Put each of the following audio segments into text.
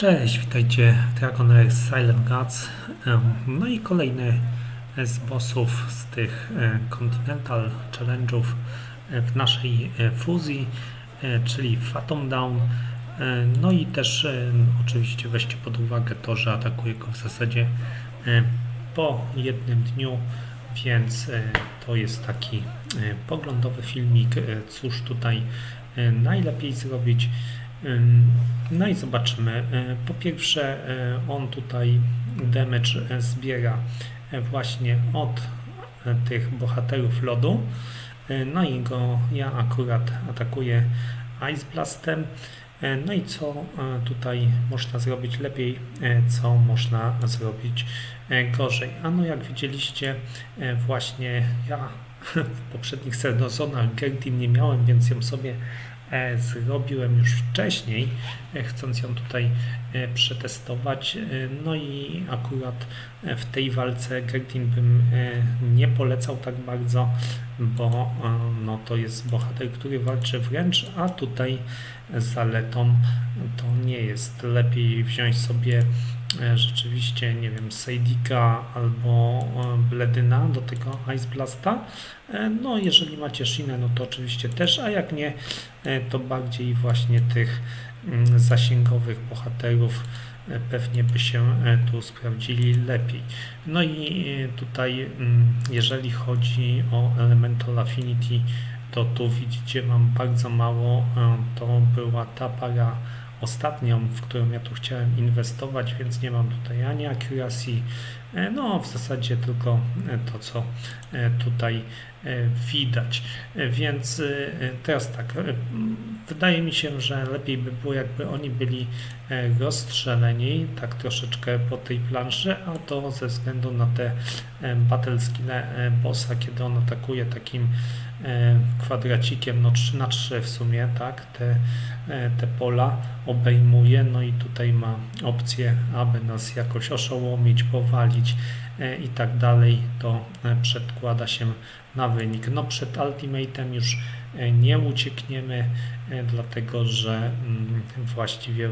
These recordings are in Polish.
Cześć, witajcie Dragon Air Silent. Em, No i kolejny z bossów z tych e, Continental Challenge'ów e, w naszej e, fuzji, czyli Phantom Down. No i też oczywiście weźcie pod uwagę to, że atakuje go w zasadzie po jednym dniu, więc to jest taki poglądowy filmik, cóż tutaj najlepiej zrobić. No i zobaczymy. Po pierwsze, e, on tutaj damage e, zbiera e, właśnie od tych bohaterów lodu. No i go ja akurat atakuję Ice Blastem. No i co tutaj można zrobić lepiej, co można zrobić gorzej. A no jak widzieliście, właśnie ja w poprzednich sezonach Gertin nie miałem, więc ją sobie zrobiłem już wcześniej, e, chcąc ją tutaj e, przetestować. E, No i akurat e, w tej walce Gertin bym e, nie polecał tak bardzo, bo e, no, to jest bohater, który walczy wręcz, a tutaj zaletą to nie jest. Lepiej wziąć sobie e, rzeczywiście, nie wiem, Sejdika albo e, Bledyna do tego Ice Blasta. E, No, jeżeli macie Shinę, no to oczywiście też, a jak nie, e, to bardziej właśnie tych mm, zasięgowych bohaterów e, pewnie by się e, tu sprawdzili lepiej. No i e, tutaj, mm, jeżeli chodzi o Elemental Affinity, to tu widzicie, mam bardzo mało. e, To była ta para ostatnią, w którą ja tu chciałem inwestować, więc nie mam tutaj ani accuracy, e, no w zasadzie tylko e, to, co e, tutaj widać. E, Więc e, teraz tak, e, wydaje mi się, że lepiej by było, jakby oni byli e, rozstrzeleni, tak troszeczkę po tej planszy, a to ze względu na te e, battle skille e, bossa, kiedy on atakuje takim e, kwadracikiem, no 3 na 3 w sumie, tak, te, e, te pola obejmuje, no i tutaj ma opcję, aby nas jakoś oszołomić, powalić e, i tak dalej, to e, przedkłada się na wynik. No przed Ultimatem już e, nie uciekniemy, e, dlatego że mm, właściwie e,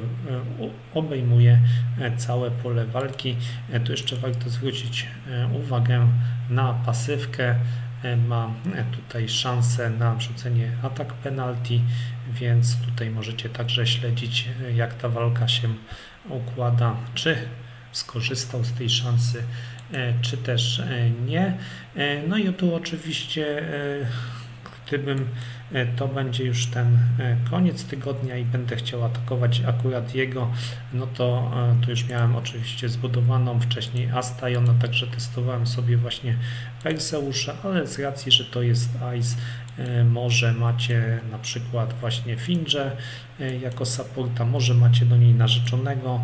obejmuje e, całe pole walki. E, Tu jeszcze warto zwrócić e, uwagę na pasywkę. E, Ma e, tutaj szansę na wrzucenie atak penalty, więc tutaj możecie także śledzić, e, jak ta walka się układa, czy skorzystał z tej szansy, e, czy też e, nie. E, No i tu oczywiście, gdybym to będzie już ten koniec tygodnia i będę chciał atakować akurat jego, no to tu już miałem oczywiście zbudowaną wcześniej Astaiona, także testowałem sobie właśnie Perseusza, ale z racji, że to jest Ice, może macie na przykład właśnie Finge jako supporta, może macie do niej narzeczonego,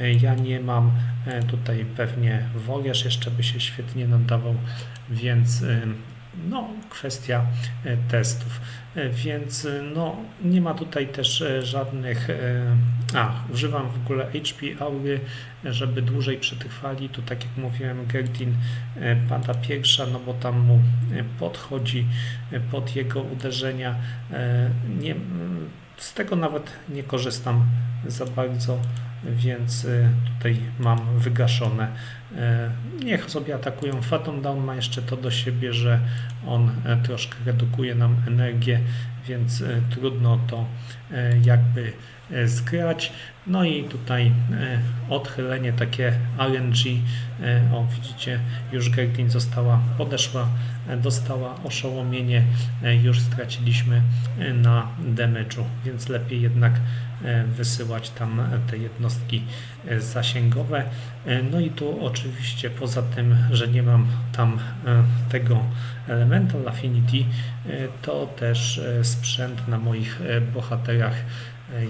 ja nie mam, e, tutaj pewnie Woriarz jeszcze by się świetnie nadawał, więc e, no, kwestia e, testów. E, Więc e, no, nie ma tutaj też e, żadnych. e, A, używam w ogóle HP Aury, e, żeby dłużej przetrwali. Tu, tak jak mówiłem, Gertin e, pada pierwsza, no bo tam mu e, podchodzi e, pod jego uderzenia. E, Nie, z tego nawet nie korzystam za bardzo, więc e, tutaj mam wygaszone. E, Niech sobie atakują. Phantom Down ma jeszcze to do siebie, że on e, troszkę redukuje nam energię, więc e, trudno to jakby zgrać. No i tutaj odchylenie takie RNG. O, widzicie, już Gertin została, podeszła, dostała oszołomienie, już straciliśmy na damage'u, więc lepiej jednak wysyłać tam te jednostki zasięgowe. No i tu oczywiście poza tym, że nie mam tam e, tego Elemental Affinity, e, to też e, sprzęt na moich bohaterach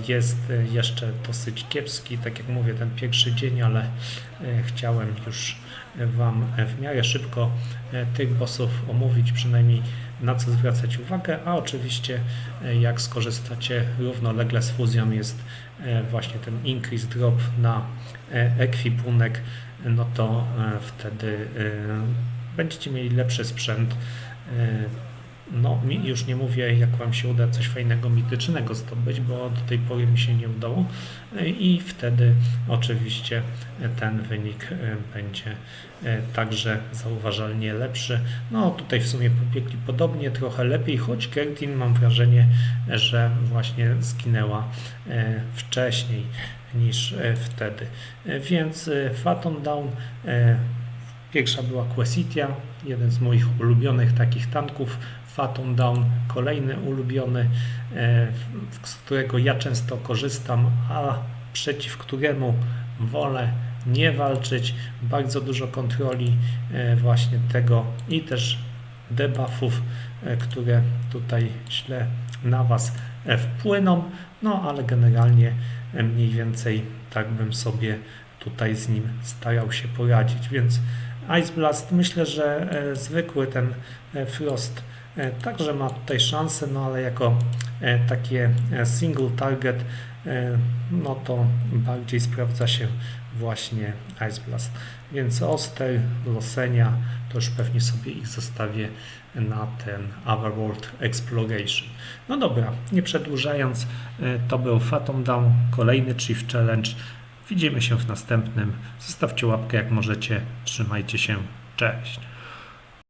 jest jeszcze dosyć kiepski. Tak jak mówię, ten pierwszy dzień, ale e, chciałem już Wam w miarę szybko e, tych bossów omówić, przynajmniej na co zwracać uwagę, a oczywiście e, jak skorzystacie równolegle z fuzją jest właśnie ten increase drop na ekwipunek, no to wtedy będziecie mieli lepszy sprzęt. No, już nie mówię, jak Wam się uda coś fajnego, mitycznego zdobyć, bo do tej pory mi się nie udało. I wtedy oczywiście ten wynik e, będzie e, także zauważalnie lepszy. No, tutaj w sumie pobiegli podobnie, trochę lepiej, choć Kertin mam wrażenie, że właśnie zginęła e, wcześniej niż wtedy. Więc Phantom Down Pierwsza była Quesitia, jeden z moich ulubionych takich tanków. Phantom Down, kolejny ulubiony, e, z którego ja często korzystam, a przeciw któremu wolę nie walczyć. Bardzo dużo kontroli e, właśnie tego i też debuffów, e, które tutaj źle na Was wpłyną. No ale generalnie mniej więcej tak bym sobie tutaj z nim starał się poradzić, więc Ice Blast myślę, że e, zwykły ten e, Frost e, także ma tutaj szansę, no ale jako takie single target, no to bardziej sprawdza się właśnie Ice Blast. Więc Oster, Losenia, to już pewnie sobie ich zostawię na ten Otherworld Exploration. No dobra, nie przedłużając, to był Phantom Down, kolejny Chief Challenge. Widzimy się w następnym. Zostawcie łapkę jak możecie. Trzymajcie się. Cześć.